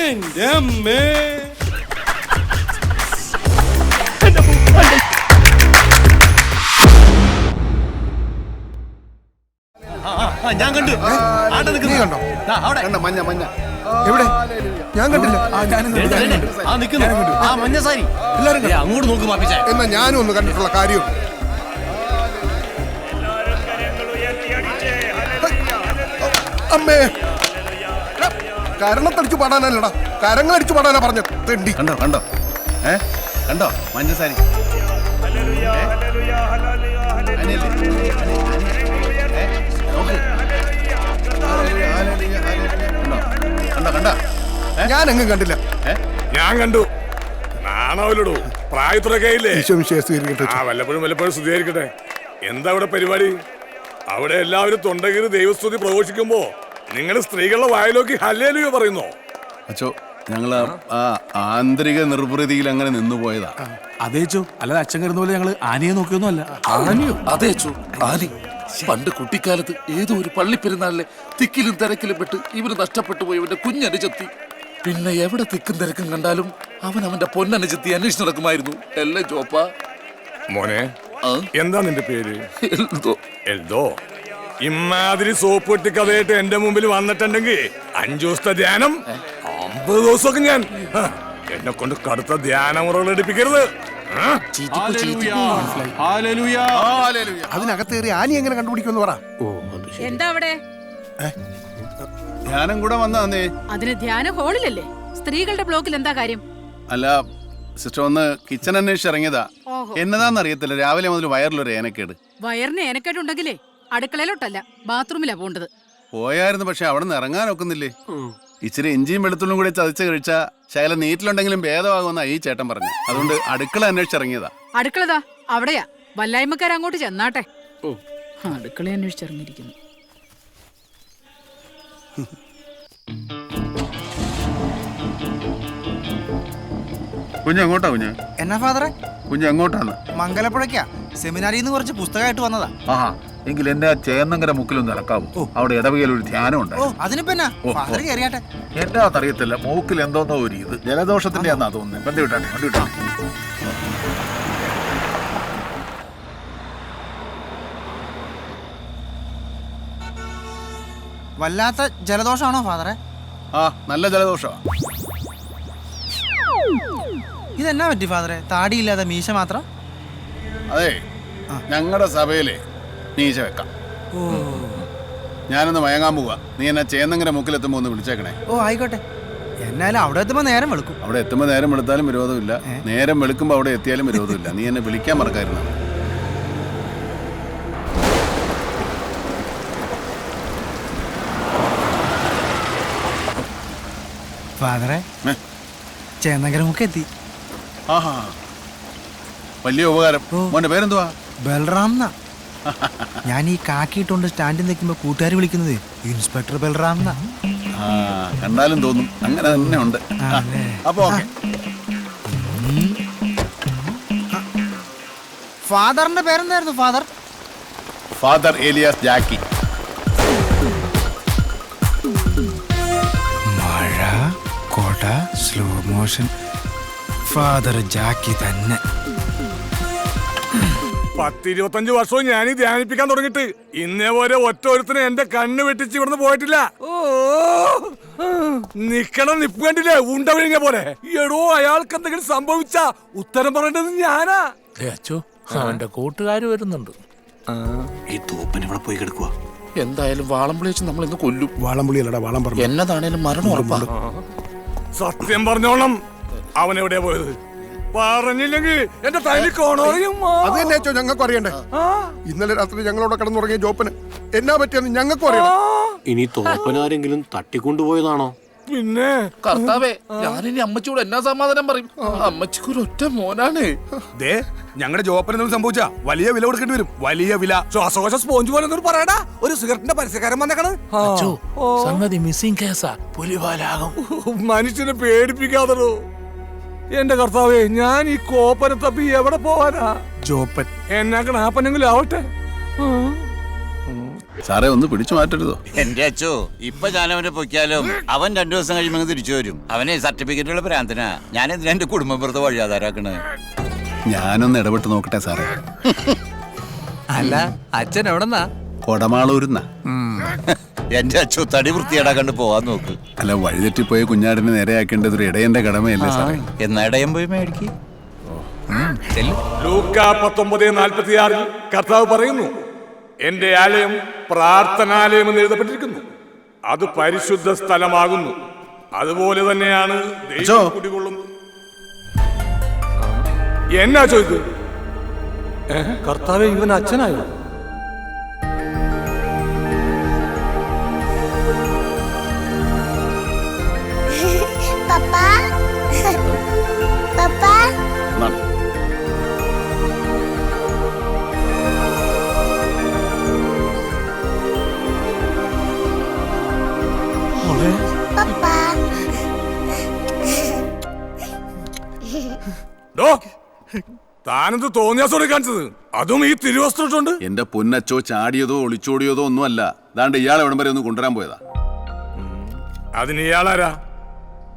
എന്റെ അമ്മേ ഞാൻ കണ്ടു. നിൽക്കുന്നു. കണ്ടോ? ദാ, അവിടെ. കണ്ട? മഞ്ഞ മഞ്ഞ. എവിടെ? ഞാൻ കണ്ടില്ല. ദേ, കണ്ടു. ആ നിൽക്കുന്നു. ആ മഞ്ഞ സാരി. എല്ലാവരും ദേ, അങ്ങോട്ട് നോക്ക് മാപ്പിച്ചേ. എന്നാ ഞാനും ഒന്ന് കണ്ടിട്ടുള്ള കാര്യം അമ്മേ. എടാ, കരണത്തടിച്ചു പാടാനല്ലടാ. കരങ്ങളടിച്ചു പാടാനാ പറഞ്ഞത്. തെണ്ടി. കണ്ടോ കണ്ടോ? ഏ? കണ്ടോ? മഞ്ഞസാരി കണ്ടോ ഞാനെങ്ങും കണ്ടില്ല. ഞാൻ കണ്ടു. നാണാവല്ലോ പ്രായത്തിലൊക്കെ വല്ലപ്പോഴും വല്ലപ്പോഴും എന്താ അവിടെ പരിപാടി? അവിടെ എല്ലാവരും തൊണ്ടകീറി ദൈവസ്തുതി പ്രഘോഷിക്കുമ്പോ നിങ്ങൾ സ്ത്രീകളുടെ വായിലോക്കി ഹല്ലേലൂയ പറയുന്നു? അച്ചോ ഞങ്ങൾ ആ ആന്തരിക നിർവൃതിയിൽ അങ്ങനെ നിന്നു പോയതാ. അതേച്ചോ അല്ലാതെ അച്ഛൻ കരുന്ന പോലെ ഞങ്ങൾ ആനയെ നോക്കിയൊന്നും അല്ല ആനയോ? അതെ അച്ചു ആനി. പണ്ട് കുട്ടിക്കാലത്ത് ഏതോ ഒരു പള്ളിപ്പെരുന്നാളിലെ തിക്കിലും തിരക്കിലും പെട്ട് ഇവന് നഷ്ടപ്പെട്ടു പോയി ഇവന്റെ കുഞ്ഞനുജത്തി പിന്നെ എവിടെ തിക്കും തിരക്കും കണ്ടാലും അവൻ അവന്റെ പൊന്നനുജത്തി അന്വേഷിച്ച് നടക്കുമായിരുന്നു. അല്ലേ ചോപ്പ മോനെ? എന്താ നിന്റെ പേര്? എൽദോ. എൽദോ? ഇമാതിരി സോപ്പ് പെട്ടി കഥയായിട്ട് എന്റെ മുമ്പിൽ വന്നിട്ടുണ്ടെങ്കിൽ അഞ്ചു ദിവസത്തെ ധ്യാനം അമ്പത് ദിവസമൊക്കെ ഞാൻ എന്നെ കൊണ്ട് കടുത്ത ധ്യാനമുറകൾ എടുപ്പിക്കരുത്. ആ? അതിനകത്ത് കയറി ആനി എങ്ങനെ കണ്ടുപിടിക്കുമെന്ന് പറ. എന്താ അവിടെ? ധ്യാനം കൂടെ വന്നേ അതിന് ധ്യാന ഹോളിലല്ലേ? സ്ത്രീകളുടെ ബ്ലോക്കിൽ എന്താ കാര്യം? അല്ല സിസ്റ്റർ ഒന്ന് കിച്ചൺ അന്വേഷിച്ച് ഇറങ്ങിയതാ. ഓഹോ. എന്നതാന്ന് അറിയത്തില്ല. രാവിലെ മുതൽ വയറിലൊരു ഏനക്കേട്. വയറിന് ഏനക്കേട്ടുണ്ടെങ്കിലേ അടുക്കളയിലോട്ടല്ല ബാത്റൂമിലാ പോണ്ടത്. പോയായിരുന്നു പക്ഷെ അവിടെ നിന്ന് ഇറങ്ങാൻ ഒക്കുന്നില്ലേ? ഇച്ചിരി ഇഞ്ചിയും വെളുത്തുള്ളും കൂടി ചതച്ച് കഴിച്ചാ ശൈല നീറ്റിലുണ്ടെങ്കിലും ഭേദമാകുമെന്നാ ഈ ചേട്ടൻ പറഞ്ഞു അതുകൊണ്ട് അടുക്കള അന്വേഷിച്ചിറങ്ങിയതാ അടുക്കളതാ അവിടെയാ. വല്ലായ്മക്കാർ അങ്ങോട്ട് ചെന്നാട്ടെ. അടുക്കള അന്വേഷിച്ചിറങ്ങിയിരിക്കുന്നു കുഞ്ഞങ്ങോട്ടാ കുഞ്ഞ് എന്നാ ഫാദറെ? കുഞ്ഞ് എങ്ങോട്ടാണ് മംഗലപ്പുഴയ്ക്കാ. സെമിനാരിന്ന് കുറച്ച് പുസ്തകമായിട്ട് വന്നതാ. ആഹാ. എങ്കിൽ എന്റെ ആ ചേന്നങ്കര മുക്കിലൊന്ന് ഇറക്കാവൂ അവിടെ ഇടവകയിൽ ഒരു ധ്യാനം ഉണ്ട് ഓ അതിനിപ്പോ എന്നാ? ഫാദർ കയറിയാട്ടെ. എന്റെ അറിയത്തില്ല മൂക്കിൽ എന്തോന്നോ ഒരു ഇത്. ജലദോഷത്തിന്റെ ആന്നാ തോന്നുന്നത് ബന്ധു വിട്ടാണ് വണ്ടി വിട്ടാ വല്ലാത്ത ജലദോഷമാണോ ഫാദറെ? ആ നല്ല ജലദോഷമാ ഇതെന്നാ പറ്റി ഫാദറെ? താടിയില്ലാതെ മീശ മാത്രം? അതെ ഞങ്ങളുടെ സഭയിലെ മീശ വെക്കാം ഞാനൊന്ന് മയങ്ങാൻ പോവാ. നീ എന്നെ ചേന്നങ്കര മുക്കിലെത്തുമ്പോ ഒന്ന് വിളിച്ചേക്കണേ. ഓ ആയിക്കോട്ടെ. എന്നാലും അവിടെ എത്തുമ്പോ നേരം വെളുക്കും. അവിടെ എത്തുമ്പോൾ നേരം വെളുത്താലും വിരോധമില്ല. നേരം വെളുക്കുമ്പോൾ അവിടെ എത്തിയാലും വിരോധമില്ല. നീ എന്നെ വിളിക്കാൻ മറക്കായിരുന്നു. ഫാദറെ ഏ? എത്തി ആഹാ. വലിയ ഉപകാരം. മോന്റെ പേരെന്തുവാ? ബൽറാം എന്നാ. ഞാൻ ഈ കാക്കിയിട്ടുണ്ട് സ്റ്റാൻഡിൽ നിൽക്കുമ്പോ കൂട്ടുകാർ വിളിക്കുന്നത് ഇൻസ്പെക്ടർ ബൽറാം എന്നാ കണ്ടാലും തോന്നും അങ്ങനെ തന്നെ ഉണ്ട്? അപ്പൊ ഫാദറിന്റെ പേരെന്തായിരുന്നു ഫാദർ? ഫാദർ ഏലിയാസ് ജാക്കി. മഴ കൊട സ്ലോ മോഷൻ. ഫാദർ ജാക്കി തന്നെ. പത്തിരുപത്തഞ്ച് വർഷവും ഞാൻ ഈ ധ്യാനിപ്പിക്കാൻ തുടങ്ങിട്ട് ഇന്നേ പോലെ ഒറ്റ ഒരുത്തിന് എന്റെ കണ്ണ് വെട്ടിച്ച് ഇവിടുന്ന് പോയിട്ടില്ല. ഓ. നിക്കണം നിപ്പ് കണ്ടില്ലേ? ഉണ്ട വിഴിഞ്ഞ പോലെ. എടോ അയാൾക്ക് എന്തെങ്കിലും സംഭവിച്ച ഉത്തരം പറയേണ്ടത് ഞാനാ. അച്ചോ അവന്റെ കൂട്ടുകാർ വരുന്നുണ്ട്. ഈ തോപ്പൻ ഇവിടെ പോയി കിടക്കുക എന്തായാലും വാളംപുളി വെച്ച് നമ്മൾ ഇന്ന് കൊല്ലും. വാളംപുളി അല്ലടാ വാളം പറഞ്ഞു. എന്നതാണേലും മരണം സത്യം പറഞ്ഞോണം. അവൻ എവിടെയാ പോയത്? പറഞ്ഞില്ലെങ്കിൽ എന്റെ അത് തന്നെ അച്ചോ ഞങ്ങൾക്കും അറിയണ്ടേ? ഇന്നലെ രാത്രി ഞങ്ങളോട് കിടന്നുറങ്ങിയ ജോപ്പന് എന്നാ പറ്റിയെന്ന് ഞങ്ങൾക്കും അറിയണം. ഇനി തോപ്പനാരെങ്കിലും തട്ടിക്കൊണ്ടുപോയതാണോ? പിന്നെ? കർത്താവേ ഞാനിനി അമ്മച്ചിയോട് എന്നാ സമാധാനം പറയും? അമ്മച്ചിക്ക് ഒരു ഒറ്റ മോനാണ്. ദേ ഞങ്ങളുടെ ജോപ്പൻ എന്തെങ്കിലും സംഭവിച്ചാ വലിയ വില കൊടുക്കേണ്ടി വരും. വലിയ വില. ശ്വാസകോശ സ്പോഞ്ച് പോലെ എന്നൊരു പറയടാ. ഒരു സിഗരറ്റിന്റെ പരസ്യക്കാരൻ വന്നേക്കണ്. അച്ചോ സംഗതി മിസ്സിംഗ് കേസാ. പുലിവാലാകും. മനുഷ്യനെ പേടിപ്പിക്കാതോ എന്റെ കർത്താവേ ഞാൻ ഈ കോപ്പനെ തപ്പി എവിടെ പോവാനാ? ജോപ്പൻ. എന്നാക്കണ ആപ്പനെങ്കിലും ആവട്ടെ. സാറേ ഒന്ന് പിടിച്ചു മാറ്റരുതോ? എന്റെ അച്ചോ ഇപ്പൊ ഞാൻ അവനെ പൊക്കിയാലും അവൻ രണ്ടു ദിവസം കഴിയുമ്പോൾ തിരിച്ചു വരും. അവനെ സർട്ടിഫിക്കറ്റുള്ള പ്രാന്തനാ ഞാൻ എന്തിനാ എന്റെ കുടുംബം വെറുതെ വഴിയാധാരാക്കണേ. ഞാനൊന്ന് ഇടപെട്ട് നോക്കട്ടെ സാറേ. അല്ല അച്ഛൻ എവിടെന്നാ? കൊടമാളൂരുന്ന. എന്റെ അച്ഛൻ തടി വൃത്തിയേടാക്കണ്ട് പോവാൻ നോക്ക്. അല്ല വഴിതെറ്റിപ്പോയ കുഞ്ഞാടിനെ നേരെയാക്കേണ്ടത് ഒരു ഇടയന്റെ കടമയല്ലേ സാറേ? എന്നാ ഇടയം പോയി മേടിക്ക്. ലൂക്ക പത്തൊമ്പത് നാൽപ്പത്തിയാറിൽ കർത്താവ് പറയുന്നു എന്റെ ആലയം പ്രാർത്ഥനാലയം എന്ന് എഴുതപ്പെട്ടിരിക്കുന്നു. അത് പരിശുദ്ധ സ്ഥലമാകുന്നു. അതുപോലെ തന്നെയാണ്. കുടികൊള്ളും എന്നാ ചോദിച്ചു കർത്താവ് ഇവൻ അച്ഛനായോ? താനെന്ത് തോന്നിയാസോടെ കാണിച്ചത്? അതും ഈ തിരുവസ്ത്രം ഇട്ടോണ്ട്? എന്റെ പൊന്നച്ചോ ചാടിയതോ ഒളിച്ചോടിയതോ ഒന്നുമല്ല. ദാണ്ട് ഇയാളെ എവിടം വരെ ഒന്ന് കൊണ്ടുവരാൻ പോയതാ. അതിന് ഇയാളാരാ?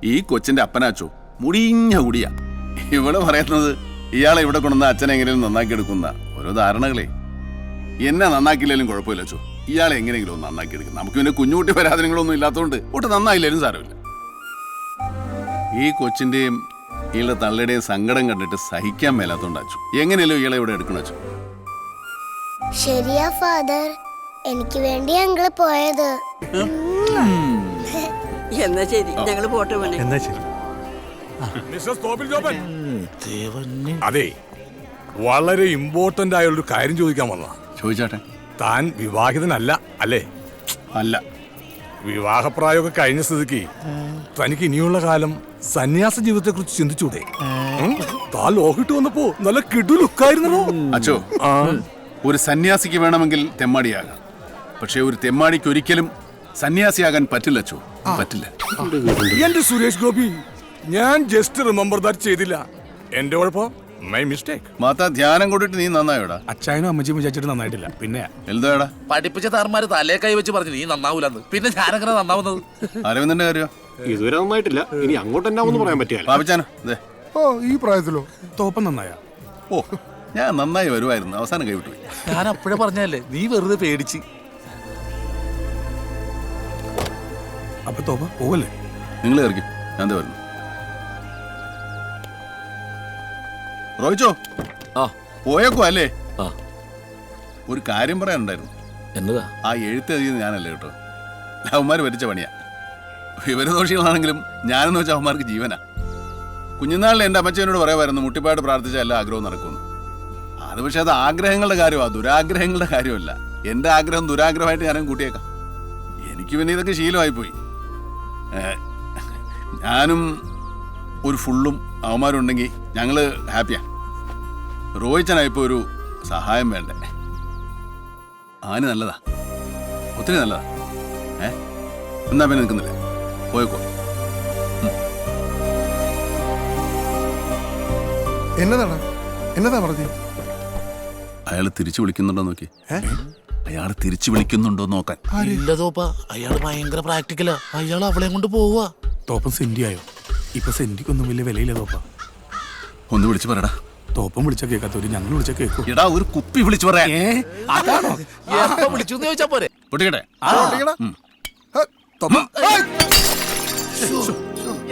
ഈ കൊച്ചിന്റെ അപ്പനാച്ചോ മുടിഞ്ഞ കുടിയാ. ഇവിടെ പറയുന്നത് ഇയാളെ ഇവിടെ കൊണ്ടുവന്ന അച്ഛനെ എങ്ങനെയും നന്നാക്കി എടുക്കുന്ന ഓരോ ധാരണകളെ. എന്നെ നന്നാക്കിയില്ലെങ്കിലും കുഴപ്പമില്ല അച്ചോ. ഇയാളെ എങ്ങനെയെങ്കിലും ഒന്ന് നന്നാക്കി എടുക്കും. നമുക്ക് പിന്നെ കുഞ്ഞുകുട്ടി പരാതികളൊന്നും ഇല്ലാത്തതുകൊണ്ട് ഒട്ടും നന്നായില്ലെങ്കിലും സാരമില്ല. ഈ കൊച്ചിന്റെയും ഇയാളുടെ തള്ളയുടെ സങ്കടം കണ്ടിട്ട് സഹിക്കാൻ മേലാത്തോണ്ട് അച്ചു. എങ്ങനെയല്ലോ ഇയാളെ ഇവിടെ എടുക്കണ അച്ചു? ശരിയാ ഫാദർ. എനിക്ക് വേണ്ടി ഞങ്ങൾ പോയത്. എന്നാ ശരി ഞങ്ങൾ പോട്ടെ മോനെ. എന്നാ ശരി. മിസ്റ്റർ തോപ്പിൽ ജോപ്പൻ അതെ വളരെ ഇമ്പോർട്ടന്റ് ആയ ഒരു കാര്യം ചോദിക്കാൻ വന്ന ചോദിച്ചാട്ടെ? താൻ വിവാഹിതനല്ല അല്ലേ? അല്ല. വിവാഹപ്രായമൊക്കെ കഴിഞ്ഞ സ്ഥിതിക്ക് തനിക്ക് ഇനിയുള്ള കാലം സന്യാസ ജീവിതത്തെ കുറിച്ച് ചിന്തിച്ചൂടെ താ ലോഹിട്ട് വന്നപ്പോ നല്ല കിടു അച്ഛോ ഒരു സന്യാസിക്ക് വേണമെങ്കിൽ തെമ്മാടിയാകാം. പക്ഷെ ഒരു തെമ്മാടിക്ക് ഒരിക്കലും സന്യാസിയാകാൻ പറ്റില്ല അച്ഛോ പറ്റില്ല. എന്റെ സുരേഷ് ഗോപി ഞാൻ ജസ്റ്റ് റിമെമ്പർ ദാറ്റ് ചെയ്തില്ല. എന്റെ കുഴപ്പം? മൈ മിസ്റ്റേക്ക് മാതാ ധ്യാനം കൊണ്ടിട്ട് നീ നന്നായോടാ? അച്ഛനും അമ്മച്ചിയും വിചാരിച്ചിട്ട് നന്നായിട്ടില്ല. പിന്നെ എൽദോടാ പഠിപ്പിച്ച താർമാര് തലേ കൈ വെച്ച് പറഞ്ഞു നീ നന്നാവൂലെന്ന്. പിന്നെ ഞാനങ്ങനെ നന്നാവുന്നത്? അരവിന്ദന്റെ കാര്യോ? ഇതുവരെ നന്നായിട്ടില്ല. ഇനി അങ്ങോട്ട് എന്നാവെന്ന് പറയാൻ ദേ. ഓ ഈ പ്രായത്തിലോ? തോപ്പം നന്നായ. ഓ ഞാൻ നന്നായി വരുമായിരുന്നു അവസാനം കൈവിട്ടു ഞാൻ അപ്പോഴേ പറഞ്ഞല്ലേ നീ വെറുതെ പേടിച്ച്. അപ്പൊ തോപ്പ പോവല്ലേ? നിങ്ങൾ കയറിക്കും. ഞാൻ വരുന്നു. റോയിച്ചോ ആ. പോയേക്കോ അല്ലേ? ആ. ഒരു കാര്യം പറയാനുണ്ടായിരുന്നു. എന്നതാ? ആ എഴുത്ത് എഴുതിയത് ഞാനല്ലേ കേട്ടോ. അവന്മാർ വരിച്ച പണിയാ. വിവരദോഷികളാണെങ്കിലും ഞാനെന്ന് വെച്ചാൽ അവന്മാർക്ക് ജീവനാ. കുഞ്ഞുനാളിൽ എന്റെ അമ്മച്ചനോട് പറയാമായിരുന്നു മുട്ടിപ്പായിട്ട് പ്രാർത്ഥിച്ച എല്ലാ ആഗ്രഹവും നടക്കുമെന്ന്. അത് പക്ഷെ അത് ആഗ്രഹങ്ങളുടെ കാര്യമാണ് ദുരാഗ്രഹങ്ങളുടെ കാര്യമല്ല. എന്റെ ആഗ്രഹം ദുരാഗ്രഹമായിട്ട് ഞാനും കൂട്ടിയേക്കാം. എനിക്ക് പിന്നെ ഇതൊക്കെ ശീലമായിപ്പോയി. പോയി ഞാനും ഒരു ഫുള്ളും അവന്മാരും ഉണ്ടെങ്കിൽ ഞങ്ങൾ ഹാപ്പിയാ റോഹിച്ചനായിപ്പോൾ ഒരു സഹായം വേണ്ടേ? ആന് നല്ലതാ. ഒത്തിരി നല്ലതാ. ഏ? എന്നാ പിന്നെ നിൽക്കുന്നില്ല? പോയേക്കോ. എന്നതാണ്? എന്നതാ പറഞ്ഞു? അയാൾ തിരിച്ചു വിളിക്കുന്നുണ്ടോ നോക്കി? അയാൾ തിരിച്ചു വിളിക്കുന്നുണ്ടോ നോക്കാൻ? ഇല്ല തോപ്പ. അയാൾ ഭയങ്കര പ്രാക്ടിക്കലാ. അയാൾ അവളെ കൊണ്ട് പോവാ. തോപ്പം സെന്റി ആയോ ഇപ്പൊ സെന്റിക്കൊന്നും വലിയ വിലയില്ല തോപ്പ. ഒന്ന് വിളിച്ചു പറയടാ. തോപ്പം വിളിച്ച കേൾക്കാത്തവര് ഞങ്ങൾ വിളിച്ച കേൾക്കും എടാ ഒരു കുപ്പി വിളിച്ചു പറയാ. ഏ? അതാണോ? വിളിച്ചു ചോദിച്ചാ പോരെ. പൊട്ടിക്കട്ടെ.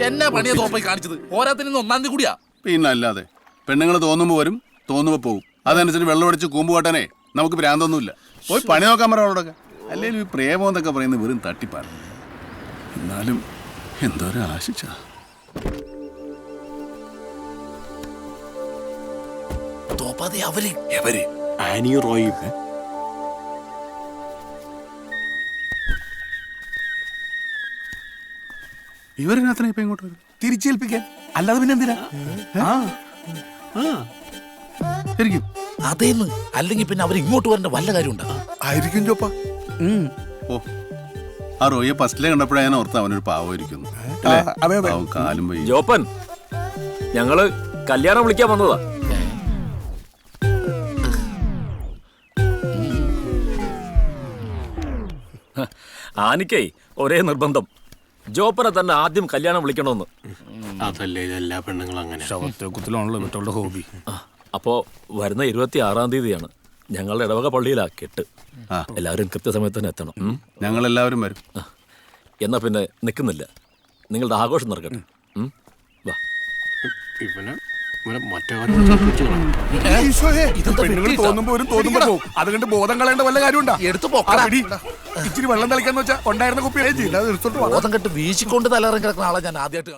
എന്നാ പണിയാ തോപ്പായി കാണിച്ചത്? പോരാത്തിന് ഒന്നാം തീയതി കൂടിയാ. പിന്നെ അല്ലാതെ പെണ്ണുങ്ങൾ തോന്നുമ്പോൾ വരും തോന്നുമ്പോൾ പോവും. അതനുസരിച്ച് വെള്ളം അടിച്ച് കൂമ്പ് കാട്ടാനേ നമുക്ക് ഭ്രാന്തൊന്നുമില്ല. പോയി പണി നോക്കാൻ പറ അവളോടൊക്കെ. അല്ലെങ്കിൽ ഈ പ്രേമം എന്നൊക്കെ പറയുന്നത് വെറും തട്ടിപ്പാണ്. എന്നാലും എന്തോരം ആശിച്ച. തോപ്പാതെ അവർ? എവര്? ആനിയും റോയും ഇവരിനകത്തിനെ ഇപ്പൊ ഇങ്ങോട്ട് വരും? തിരിച്ചേൽപ്പിക്കാൻ? അല്ലാതെ പിന്നെ എന്തിനാ ആ. ശരിക്കും? അതേന്ന്. അല്ലെങ്കിൽ പിന്നെ അവർ ഇങ്ങോട്ട് വരേണ്ട വല്ല കാര്യമുണ്ടോ? ആയിരിക്കും ചോപ്പ ഓ. ആ റോയെ ഫസ്റ്റിലെ കണ്ടപ്പോഴാണ് ഞാൻ ഓർത്ത അവനൊരു പാവമായിരിക്കുന്നു. അതെ, അതെ. പാവം കാലും പോയി ജോപ്പൻ ഞങ്ങൾ കല്യാണം വിളിക്കാൻ വന്നതാ. ആനിക്കേ ഒരേ നിർബന്ധം. ജോപ്പനെ തന്നെ ആദ്യം കല്യാണം വിളിക്കണമെന്ന്. അതല്ലേ എല്ലാ പെണ്ണുങ്ങളും അങ്ങനെ. കുത്തിലാണല്ലോ മറ്റുള്ള ഹോബി അപ്പോ വരുന്ന ഇരുപത്തി ആറാം തീയതിയാണ്. ഞങ്ങളുടെ ഇടവക പള്ളിയിലാ കെട്ട്. എല്ലാവരും കൃത്യസമയത്ത് തന്നെ എത്തണം. ഞങ്ങൾ എല്ലാവരും വരും. എന്നാ പിന്നെ നിൽക്കുന്നില്ല നിങ്ങളുടെ ആഘോഷം നടക്കട്ടെ? വാ. ഇവനെ ബോധം കളയേണ്ട വല്ല കാര്യമുണ്ടാ? എടുത്തു പോക്കടാ. ഇച്ചിരി വെള്ളം തളിക്കാന്ന് വെച്ചാൽ ഉണ്ടായിരുന്ന കുപ്പി. ബോധം കെട്ട് വീശിക്കൊണ്ട് തലയിറങ്ങി കിടക്കുന്ന ആളെ ഞാൻ ആദ്യമായിട്ട്